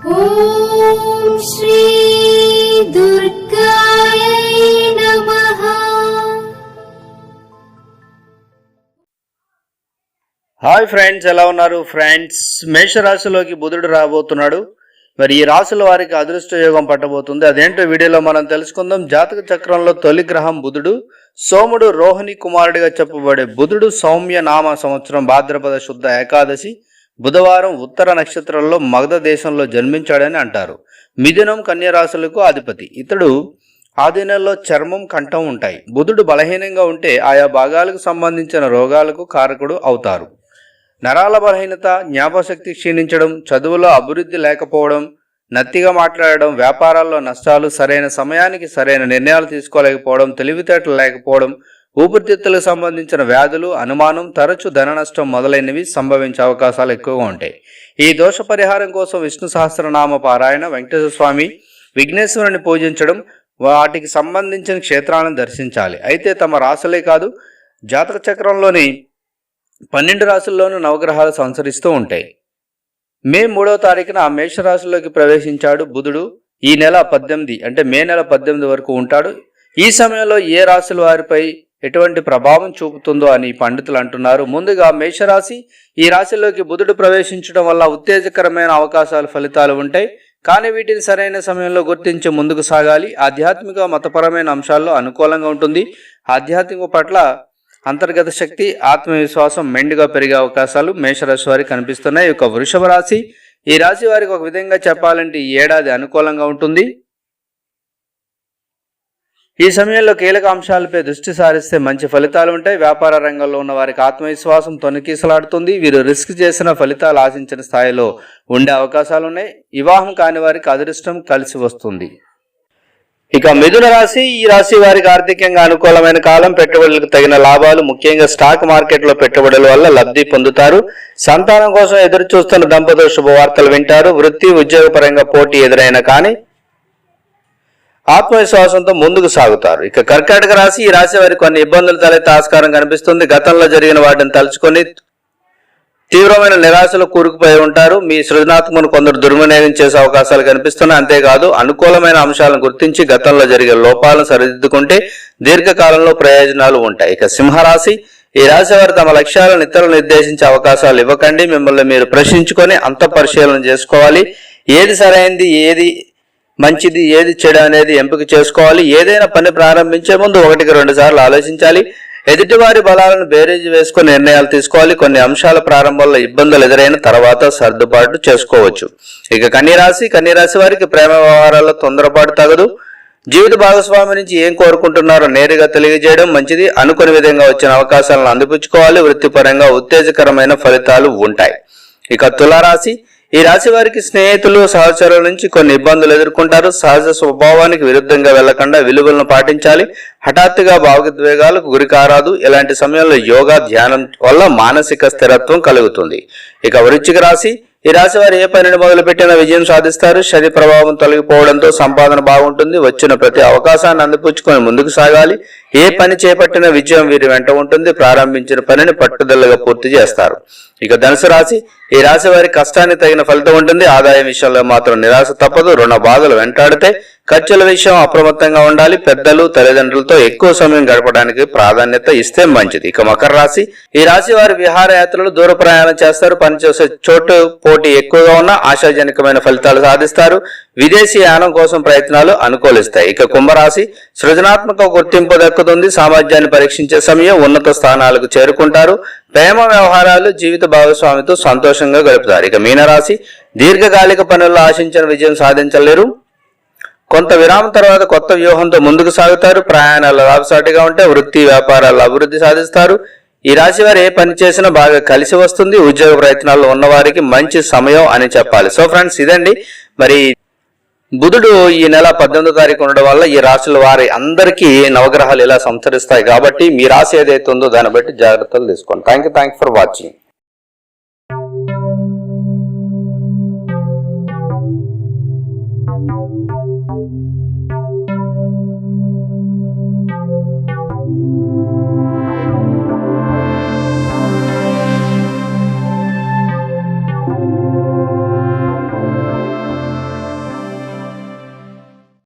ॐ श्री दुर्गायै नमः hi friends ఎలా ఉన్నారు ఫ్రెండ్స్ మేషరాశిలోకి బుధుడు రాబోతున్నాడు మరి ఈ రాశుల వారికి అదృష్ట యోగం పట్టబోతుంది అదేంటో వీడియోలో మనం తెలుసుకుందాం జాతక చక్రంలో తొలి గ్రహం బుధుడు సోముడు రోహిణి కుమారుడిగా చెప్పబడే బుధుడు సౌమ్య నామ సంవత్సరం భాద్రపద శుద్ధ ఏకాదశి బుధవారం ఉత్తర నక్షత్రంలో మగధ దేశంలో జన్మించాడని అంటారు. మిథునం కన్యరాశులకు అధిపతి. ఇతడు ఆధీనంలో చర్మం కంఠం ఉంటాయి. బుధుడు బలహీనంగా ఉంటే ఆయా భాగాలకు సంబంధించిన రోగాలకు కారకుడు అవుతారు. నరాల బలహీనత జ్ఞాపశక్తి క్షీణించడం చదువులో అభివృద్ధి లేకపోవడం నత్తిగా మాట్లాడడం వ్యాపారాల్లో నష్టాలు సరైన సమయానికి సరైన నిర్ణయాలు తీసుకోలేకపోవడం తెలివితేటలు లేకపోవడం ఊపిరితిత్తులకు సంబంధించిన వ్యాధులు అనుమానం తరచు ధన నష్టం మొదలైనవి సంభవించే అవకాశాలు ఎక్కువగా ఉంటాయి. ఈ దోష పరిహారం కోసం విష్ణు సహస్రనామ పారాయణ వెంకటేశ్వర స్వామి విఘ్నేశ్వరుని పూజించడం వాటికి సంబంధించిన క్షేత్రాలను దర్శించాలి. అయితే తమ రాసులే కాదు జాతక చక్రంలోని పన్నెండు రాశుల్లోనూ నవగ్రహాలు సంచరిస్తూ ఉంటాయి. మే మూడవ తారీఖున ఆ మేషరాశిలోకి ప్రవేశించాడు బుధుడు. ఈ నెల పద్దెనిమిది అంటే మే నెల పద్దెనిమిది వరకు ఉంటాడు. ఈ సమయంలో ఏ రాశుల వారిపై ఎటువంటి ప్రభావం చూపుతుందో అని పండితులు అంటున్నారు. ముందుగా మేషరాశి ఈ రాశిలోకి బుధుడు ప్రవేశించడం వల్ల ఉత్తేజకరమైన అవకాశాలు ఫలితాలు ఉంటాయి. కానీ వీటిని సరైన సమయంలో గుర్తించి ముందుకు సాగాలి. ఆధ్యాత్మిక మతపరమైన అంశాల్లో అనుకూలంగా ఉంటుంది. ఆధ్యాత్మిక పట్ల అంతర్గత శక్తి ఆత్మవిశ్వాసం మెండుగా పెరిగే అవకాశాలు మేషరాశి వారికి కనిపిస్తున్నాయి. ఒక వృషభ రాశి ఈ రాశి వారికి ఒక విధంగా చెప్పాలంటే ఈ ఏడాది అనుకూలంగా ఉంటుంది. ఈ సమయంలో కీలక అంశాలపై దృష్టి సారిస్తే మంచి ఫలితాలు ఉంటాయి. వ్యాపార రంగంలో ఉన్న వారికి ఆత్మవిశ్వాసం తొనికీసలాడుతుంది. వీరు రిస్క్ చేసిన ఫలితాలు ఆశించిన స్థాయిలో ఉండే అవకాశాలు ఉన్నాయి. వివాహం కాని వారికి అదృష్టం కలిసి వస్తుంది. ఇక మిథున రాశి ఈ రాశి వారికి ఆర్థికంగా అనుకూలమైన కాలం పెట్టుబడులకు తగిన లాభాలు ముఖ్యంగా స్టాక్ మార్కెట్లో పెట్టుబడుల వల్ల లబ్ధి పొందుతారు. సంతానం కోసం ఎదురు చూస్తున్న దంపతులు శుభవార్తలు వింటారు. వృత్తి ఉద్యోగపరంగా పోటీ ఎదురైనా కానీ ఆత్మవిశ్వాసంతో ముందుకు సాగుతారు. ఇక కర్కాటక రాశి ఈ రాశి వారికి కొన్ని ఇబ్బందులు తలెత్తే ఆస్కారం కనిపిస్తుంది. గతంలో జరిగిన వాటిని తలుచుకొని తీవ్రమైన నిరాశలో కూరుకుపోయి ఉంటారు. మీ సృజనాత్మకను కొందరు దుర్వినియోగం చేసే అవకాశాలు కనిపిస్తున్నాయి. అంతేకాదు అనుకూలమైన అంశాలను గుర్తించి గతంలో జరిగే లోపాలను సరిదిద్దుకుంటే దీర్ఘకాలంలో ప్రయోజనాలు ఉంటాయి. ఇక సింహరాశి ఈ రాశి వారు తమ లక్ష్యాలను ఇతరులు నిర్దేశించే అవకాశాలు ఇవ్వకండి. మిమ్మల్ని మీరు ప్రశ్నించుకొని అంత పరిశీలన చేసుకోవాలి. ఏది సరైంది ఏది మంచిది ఏది చెడు అనేది ఎంపిక చేసుకోవాలి. ఏదైనా పని ప్రారంభించే ముందు ఒకటికి రెండు సార్లు ఆలోచించాలి. ఎదుటివారి బలాలను బేరేజ్ వేసుకుని నిర్ణయాలు తీసుకోవాలి. కొన్ని అంశాల ప్రారంభంలో ఇబ్బందులు ఎదురైన తర్వాత సర్దుబాటు చేసుకోవచ్చు. ఇక కన్యరాశి కన్యరాశి వారికి ప్రేమ వ్యవహారాల్లో తొందరపాటు తగదు. జీవిత భాగస్వామి నుంచి ఏం కోరుకుంటున్నారో నేరుగా తెలియజేయడం మంచిది. అనుకుని విధంగా వచ్చిన అవకాశాలను అందిపుచ్చుకోవాలి. వృత్తిపరంగా ఉత్తేజకరమైన ఫలితాలు ఉంటాయి. ఇక తులారాశి ఈ రాశి వారికి స్నేహితులు సహచరుల నుంచి కొన్ని ఇబ్బందులు ఎదుర్కొంటారు. సహజ స్వభావానికి విరుద్ధంగా వెళ్ళకుండా విలువలను పాటించాలి. హఠాత్తుగా భావోద్వేగాలకు గురి కారాదు. ఇలాంటి సమయంలో యోగా ధ్యానం వల్ల మానసిక స్థిరత్వం కలుగుతుంది. ఇక వృచ్చిక రాశి ఈ రాశి వారు ఏ పనిని మొదలుపెట్టినా విజయం సాధిస్తారు. శని ప్రభావం తొలగిపోవడంతో సంపాదన బాగుంటుంది. వచ్చిన ప్రతి అవకాశాన్ని అందిపుచ్చుకొని ముందుకు సాగాలి. ఏ పని చేపట్టిన విజయం వీరి వెంట ఉంటుంది. ప్రారంభించిన పనిని పట్టుదలగా పూర్తి చేస్తారు. ఇక ధనుసు రాశి ఈ రాశి వారి కష్టానికి తగిన ఫలితం ఉంటుంది. ఆదాయం విషయంలో మాత్రం నిరాశ తప్పదు. రుణ బాధలు వెంటాడితే ఖర్చుల విషయం అప్రమత్తంగా ఉండాలి. పెద్దలు తల్లిదండ్రులతో ఎక్కువ సమయం గడపడానికి ప్రాధాన్యత ఇస్తే మంచిది. ఇక మకర రాశి. ఈ రాశి వారి విహారయాత్రలు దూర ప్రయాణం చేస్తారు. పనిచేసే చోటు పోటీ ఎక్కువగా ఉన్న ఆశాజనకమైన ఫలితాలు సాధిస్తారు. విదేశీ యానం కోసం ప్రయత్నాలు అనుకూలిస్తాయి. ఇక కుంభరాశి. సృజనాత్మక గుర్తింపు దక్కుతుంది. సామర్థ్యాన్ని పరీక్షించే సమయం ఉన్నత స్థానాలకు చేరుకుంటారు. ప్రేమ వ్యవహారాలు జీవిత భాగస్వామితో సంతోషంగా గడుపుతారు. ఇక మీనరాశి దీర్ఘకాలిక పనుల్లో ఆశించిన విజయం సాధించలేరు. కొంత విరామం తర్వాత కొత్త వ్యూహంతో ముందుకు సాగుతారు. ప్రయాణాలు లాభసాటిగా ఉంటే వృత్తి వ్యాపారాలు అభివృద్ధి సాధిస్తారు. ఈ రాశి వారు ఏ పని చేసినా బాగా కలిసి వస్తుంది. ఉద్యోగ ప్రయత్నాల్లో ఉన్నవారికి మంచి సమయం అని చెప్పాలి. సో ఫ్రెండ్స్ ఇదండి. మరి బుధుడు ఈ నెల పద్దెనిమిదో తారీఖు ఉండడం వల్ల ఈ రాశుల వారి అందరికీ నవగ్రహాలు ఇలా సంచరిస్తాయి కాబట్టి మీ రాశి ఏదైతే ఉందో దాన్ని బట్టి జాగ్రత్తలు తీసుకోండి thank you thank for watching